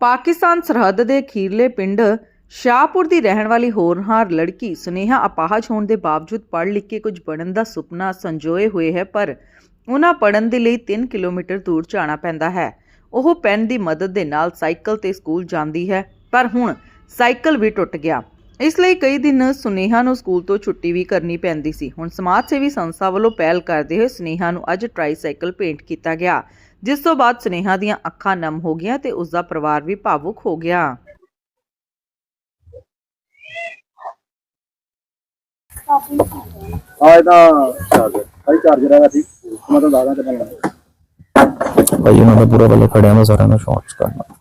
ਪਾਕਿਸਤਾਨ ਸਰਹੱਦ ਦੇ ਅਖੀਰਲੇ ਪਿੰਡ ਸ਼ਾਹਪੁਰ ਦੀ ਰਹਿਣ ਵਾਲੀ ਹੋਰਹਾਰ ਲੜਕੀ ਸੁਨੇਹਾ ਅਪਾਹਜ ਹੋਣ ਦੇ ਬਾਵਜੂਦ ਪੜ੍ਹ ਲਿਖ ਕੇ ਕੁਝ ਬਣਨ ਦਾ ਸੁਪਨਾ ਸੰਜੋਏ ਹੋਏ ਹੈ, ਪਰ ਉਹਨਾਂ ਪੜਨ ਦੇ ਲਈ 3 ਕਿਲੋਮੀਟਰ ਦੂਰ ਜਾਣਾ ਪੈਂਦਾ ਹੈ। ਉਹ ਪੈਨ ਦੀ ਮਦਦ ਦੇ ਨਾਲ ਸਾਈਕਲ ਤੇ ਸਕੂਲ ਜਾਂਦੀ ਹੈ, ਪਰ ਹੁਣ ਸਾਈਕਲ ਵੀ ਟੁੱਟ ਗਿਆ। ਇਸ ਲਈ ਕਈ ਦਿਨ ਸੁਨੇਹਾ ਨੂੰ ਸਕੂਲ ਤੋਂ ਛੁੱਟੀ ਵੀ ਕਰਨੀ ਪੈਂਦੀ ਸੀ। ਹੁਣ ਸਮਾਜ ਸੇਵੀ ਸੰਸਥਾ ਵੱਲੋਂ ਪਹਿਲ ਕਰਦੇ ਹੋਏ ਸੁਨੇਹਾ ਨੂੰ ਅੱਜ ਟ੍ਰਾਈਸਾਈਕਲ ਭੇਂਟ ਕੀਤਾ ਗਿਆ। ਜਿਸ ਤੋਂ ਬਾਅਦ ਸੁਨੇਹਾ ਦੀਆਂ ਅੱਖਾਂ ਨਮ ਹੋ ਗਈਆਂ ਤੇ ਉਸ ਦਾ ਪਰਿਵਾਰ ਵੀ ਭਾਵੁਕ ਹੋ ਗਿਆ। ਆ ਇਹਦਾ ਚਾਰਜਰ ਭਾਈ ਚਾਰਜਰ ਹੈਗਾ ਸੀ। ਮੈਂ ਤਾਂ ਦਾਦਾ ਕਿੰਨਾ ਲੈਣਾ। ਭਾਈ ਉਹਨਾਂ ਦਾ ਪੂਰਾ ਵੱਲੋਂ ਖੜਿਆਂ ਦਾ ਸਾਰਿਆਂ ਨੂੰ ਸ਼ਾਰਟਸ ਕਰਨਾ।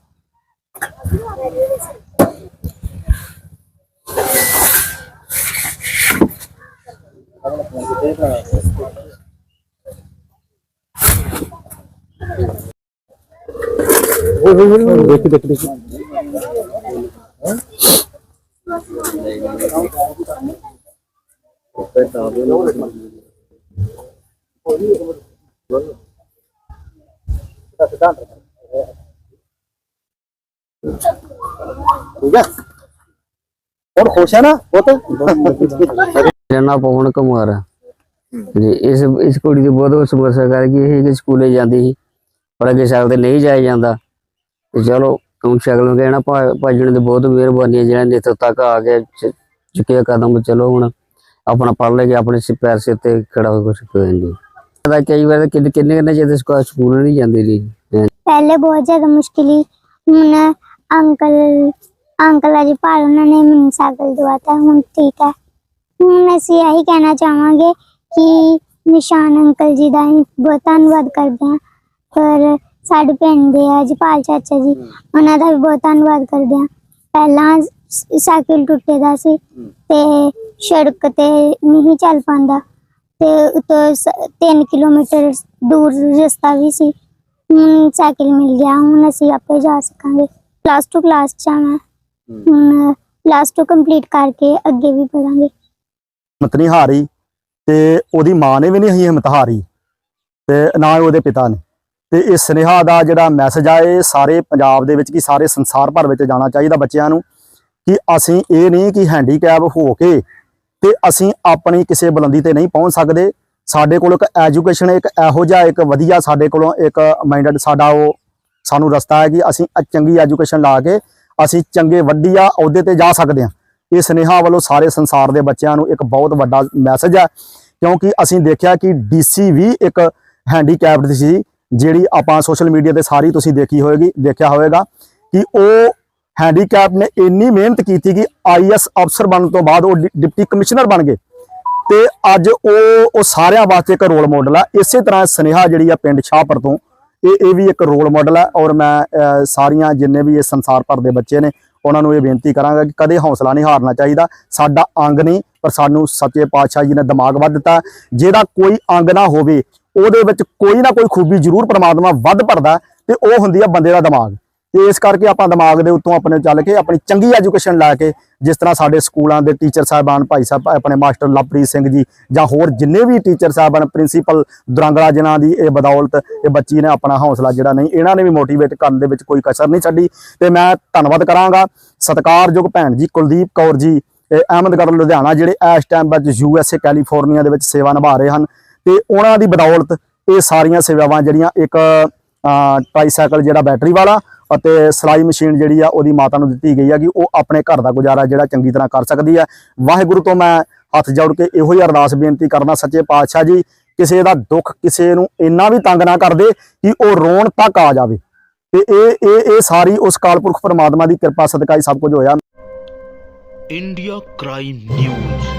ਦੇਖ ਦੇਖ ਦੇਖ ਠੀਕ ਹੈ ਹੁਣ ਖੁਸ਼ ਹੈ ਨਾ ਉਹ ਮੇਰਾ ਨਾਮ ਪਵਨ ਕੁਮਾਰ ਹੈ ਜੀ ਇਸ ਇਸ ਕੁੜੀ ਦੀ ਬਹੁਤ ਸਮੱਸਿਆ ਕਰਕੇ ਇਹ ਕਿ ਸਕੂਲੇ ਜਾਂਦੀ ਸੀ ਪਰ ਅੱਗੇ ਸਾਈਕਲ ਤੇ ਨਹੀਂ ਜਾਇਆ ਜਾਂਦਾ ਤੇ ਚਲੋ ਤੂੰ ਸਾਈਕਲ ਕਹਿਣਾ ਭਾਜਣ ਦੀ ਬਹੁਤ ਮਿਹਰਬਾਨੀ ਹੈ ਜਿਹੜਾ ਇੱਥੋਂ ਤੱਕ ਆ ਕੇ ਚੁੱਕਿਆ ਕਦਮ, ਚਲੋ ਹੁਣ ਆਪਣਾ ਪੜ੍ਹ ਲੈ ਕੇ ਆਪਣੇ ਸਿ- ਪੈਰ ਸਿਰ ਤੇ ਖੜਾ ਹੋ ਕੁਛ ਕੋਈ ਨਹੀਂ ਪਤਾ ਕਈ ਵਾਰ ਕਿੰਨੇ ਕਿੰਨੇ ਕਿੰਨੇ ਚਿਰ ਸਕੂਲ ਨਹੀਂ ਜਾਂਦੀ ਰਹੀ ਪਹਿਲੇ ਬਹੁਤ ਜ਼ਿਆਦਾ ਮੁਸ਼ਕਿਲ ਸੀ। ਹੁਣ ਅੰਕਲ ਅੰਕਲ ਅਜੀ ਭਾਲ ਉਹਨਾਂ ਨੇ ਮੈਨੂੰ ਸਾਈਕਲ ਦਵਾਤਾ, ਹੁਣ ਠੀਕ ਹੈ ਹੁਣ ਅਸੀਂ ਇਹੀ ਕਹਿਣਾ ਚਾਹਾਂਗੇ ਕਿ ਨਿਸ਼ਾਨ ਅੰਕਲ ਜੀ ਦਾ ਬਹੁਤ ਧੰਨਵਾਦ ਕਰਦੇ ਹਾਂ। ਪਰ ਸਾਡੇ ਪਿੰਡ ਦੇ ਆ ਜਪਾਲ ਚਾਚਾ ਜੀ ਉਹਨਾਂ ਦਾ ਵੀ ਬਹੁਤ ਧੰਨਵਾਦ ਕਰਦੇ ਹਾਂ। ਪਹਿਲਾਂ ਸ- ਸਾਈਕਲ ਟੁੱਟੇ ਦਾ ਸੀ ਤੇ ਸੜਕ ਤੇ ਨਹੀਂ ਚੱਲ ਪਾਉਂਦਾ ਤੇ ਉਤੋਂ 3 ਕਿਲੋਮੀਟਰ ਦੂਰ ਰਸਤਾ ਵੀ ਸੀ। ਹੁਣ ਸਾਈਕਲ ਮਿਲ ਗਿਆ ਹੁਣ ਅਸੀਂ ਆਪੇ ਜਾ ਸਕਾਂਗੇ। ਪਲੱਸ 2 ਕਲਾਸ ਚ ਆ ਮੈਂ ਹੁਣ ਪਲੱਸ 2 ਕੰਪਲੀਟ ਕਰਕੇ ਅੱਗੇ ਵੀ ਪੜਾਂਗੇ। ਹਿੰਮਤ ਨਹੀਂ ਹਾਰੀ ਤੇ ਉਹਦੀ ਮਾਂ ਨੇ ਵੀ ਨਹੀਂ ਹਿੰਮਤ ਹਾਰੀ ਤੇ ਨਾ ਹੀ ਉਹਦੇ ਪਿਤਾ ਨੇ। ਤੇ ਇਹ ਸੁਨੇਹਾ ਦਾ ਜਿਹੜਾ ਮੈਸੇਜ ਆ, ਇਹ ਸਾਰੇ ਪੰਜਾਬ ਦੇ ਵਿੱਚ ਕੀ ਸਾਰੇ ਸੰਸਾਰ ਭਰ ਵਿੱਚ ਜਾਣਾ ਚਾਹੀਦਾ ਬੱਚਿਆਂ ਨੂੰ ਕਿ ਅਸੀਂ ਇਹ ਨਹੀਂ ਕਿ ਹੈਂਡੀਕੈਪ ਹੋ ਕੇ ਤੇ ਅਸੀਂ ਆਪਣੀ ਕਿਸੇ ਬੁਲੰਦੀ ਤੇ ਨਹੀਂ ਪਹੁੰਚ ਸਕਦੇ। ਸਾਡੇ ਕੋਲ ਇੱਕ ਐਜੂਕੇਸ਼ਨ ਇੱਕ ਇਹੋ ਜਿਹਾ ਇੱਕ ਵਧੀਆ ਸਾਡੇ ਕੋਲੋਂ ਇੱਕ ਮਾਈਂਡਡ ਸਾਡਾ ਉਹ ਸਾਨੂੰ ਰਸਤਾ ਹੈ ਕਿ ਅਸੀਂ ਚੰਗੀ ਐਜੂਕੇਸ਼ਨ ਲਾ ਕੇ ਅਸੀਂ ਚੰਗੇ ਵੱਡੀਆ ਅਹੁਦੇ ਤੇ ਜਾ ਸਕਦੇ ਹਾਂ। ਇਹ ਸੁਨੇਹਾ ਵੱਲੋਂ ਸਾਰੇ ਸੰਸਾਰ ਦੇ ਬੱਚਿਆਂ ਨੂੰ ਇੱਕ ਬਹੁਤ ਵੱਡਾ ਮੈਸੇਜ ਹੈ ਕਿਉਂਕਿ ਅਸੀਂ ਦੇਖਿਆ ਕਿ ਡੀਸੀ ਵੀ ਇੱਕ ਹੈਂਡੀਕੈਪਡ ਸੀ। ਜਿਹੜੀ ਆਪਾਂ ਸੋਸ਼ਲ ਮੀਡੀਆ ਤੇ ਸਾਰੀ ਤੁਸੀਂ ਦੇਖੀ ਹੋਏਗੀ, ਦੇਖਿਆ ਹੋਵੇਗਾ ਕਿ ਉਹ ਹੈਂਡੀਕੈਪ ਨੇ ਇੰਨੀ ਮਿਹਨਤ ਕੀਤੀ ਕਿ ਆਈਐਸ ਅਫਸਰ ਬਣਨ ਤੋਂ ਬਾਅਦ ਉਹ ਡਿ- ਡਿਪਟੀ ਕਮਿਸ਼ਨਰ ਬਣ ਗਏ। ਤੇ ਅੱਜ ਉਹ ਉਹ ਸਾਰਿਆਂ ਵਾਸਤੇ ਇੱਕ ਰੋਲ ਮਾਡਲ ਆ। ਇਸੇ ਤਰ੍ਹਾਂ ਸੁਨੇਹਾ ਜਿਹੜੀ ਆ ਪਿੰਡ ਸ਼ਾਹਪੁਰ ਤੋਂ, ਇਹ ਇਹ ਵੀ ਇੱਕ ਰੋਲ ਮਾਡਲ ਹੈ ਔਰ ਮੈਂ ਸਾਰੀਆਂ ਜਿੰਨੇ ਵੀ ਇਹ ਸੰਸਾਰ ਭਰ ਦੇ ਬੱਚੇ ਨੇ, ਉਹਨਾਂ ਨੂੰ ਇਹ ਬੇਨਤੀ ਕਰਾਂਗਾ ਕਿ ਕਦੇ ਹੌਸਲਾ ਨਹੀਂ ਹਾਰਨਾ ਚਾਹੀਦਾ। ਸਾਡਾ ਅੰਗ ਨਹੀਂ, ਪਰ ਸਾਨੂੰ ਸੱਚੇ ਪਾਤਸ਼ਾਹ ਜੀ ਨੇ ਦਿਮਾਗ ਵੱਧ ਦਿੱਤਾ। ਜਿਹਦਾ ਕੋਈ ਅੰਗ ਨਾ ਹੋਵੇ ਉਹਦੇ ਵਿੱਚ ਕੋਈ ਨਾ ਕੋਈ ਖੂਬੀ ਜ਼ਰੂਰ ਪ੍ਰਮਾਤਮਾ ਵੱਧ ਭਰਦਾ ਤੇ ਉਹ ਹੁੰਦੀ ਆ ਬੰਦੇ ਦਾ ਦਿਮਾਗ। ਤੇ ਇਸ ਕਰਕੇ ਆਪਾਂ ਦਿਮਾਗ ਦੇ ਉੱਤੋਂ ਆਪਣੇ ਚੱਲ ਕੇ ਆਪਣੀ ਚੰਗੀ ਐਜੂਕੇਸ਼ਨ ਲੈ ਕੇ ਜਿਸ ਤਰ੍ਹਾਂ ਸਾਡੇ ਸਕੂਲਾਂ ਦੇ ਟੀਚਰ ਸਾਹਿਬਾਨ ਭਾਈ ਸਾਹਿਬ, ਆਪਣੇ ਮਾਸਟਰ ਲਵਪ੍ਰੀਤ ਸਿੰਘ ਜੀ ਜਾਂ ਹੋਰ ਜਿੰਨੇ ਵੀ ਟੀਚਰ ਸਾਹਿਬਾਨ ਪ੍ਰਿੰਸੀਪਲ ਦੁਰੰਗਲਾ ਜਿਨ੍ਹਾਂ ਦੀ ਇਹ ਬਦੌਲਤ ਇਹ ਬੱਚੀ ਨੇ ਆਪਣਾ ਹੌਸਲਾ ਜਿਹੜਾ ਨਹੀਂ, ਇਹਨਾਂ ਨੇ ਵੀ ਮੋਟੀਵੇਟ ਕਰਨ ਦੇ ਵਿੱਚ ਕੋਈ ਕਸਰ ਨਹੀਂ ਛੱਡੀ। ਤੇ ਮੈਂ ਧੰਨਵਾਦ ਕਰਾਂਗਾ ਸਤਿਕਾਰਯੋਗ ਭੈਣ ਜੀ ਕੁਲਦੀਪ ਕੌਰ ਜੀ, ਇਹ ਅਹਿਮਦਗੜ੍ਹ ਲੁਧਿਆਣਾ, ਜਿਹੜੇ ਇਸ ਟਾਈਮ ਵਿੱਚ ਯੂਐਸਏ ਕੈਲੀਫੋਰਨੀਆ ਦੇ ਵਿੱਚ ਸੇਵਾ ਨਿਭਾ ਰਹੇ ਹਨ। ਤੇ ਉਹਨਾਂ ਦੀ ਬਦੌਲਤ ਇਹ ਸਾਰੀਆਂ ਸੇਵਾਵਾਂ ਜਿਹੜੀਆਂ ਇੱਕ ਟ੍ਰਾਈਸਾਈਕਲ ਜਿਹੜਾ ਬੈਟਰੀ ਵਾਲਾ ਅਤੇ ਸਲਾਈ ਮਸ਼ੀਨ ਜਿਹੜੀ ਆ ਉਹਦੀ ਮਾਤਾ ਨੂੰ ਦਿੱਤੀ ਗਈ ਆ ਕਿ ਉਹ ਆਪਣੇ ਘਰ ਦਾ ਗੁਜ਼ਾਰਾ ਜਿਹੜਾ ਚੰਗੀ ਤਰ੍ਹਾਂ ਕਰ ਸਕਦੀ ਹੈ ਵਾਹਿਗੁਰੂ ਤੋਂ ਮੈਂ ਹੱਥ ਜੋੜ ਕੇ ਇਹੋ ਹੀ ਅਰਦਾਸ ਬੇਨਤੀ ਕਰਨਾ ਸੱਚੇ ਪਾਤਸ਼ਾਹ ਜੀ, ਕਿਸੇ ਦਾ ਦੁੱਖ ਕਿਸੇ ਨੂੰ ਇੰਨਾ ਵੀ ਤੰਗ ਨਾ ਕਰਦੇ ਕਿ ਉਹ ਰੋਣ ਤੱਕ ਆ ਜਾਵੇ। ਤੇ ਇਹ ਇਹ ਇਹ ਸਾਰੀ ਉਸ ਕਾਲਪੁਰਖ ਪਰਮਾਤਮਾ ਦੀ ਕਿਰਪਾ ਸਦਕਾ ਹੀ ਸਭ ਕੁਝ ਹੋਇਆ। India crime news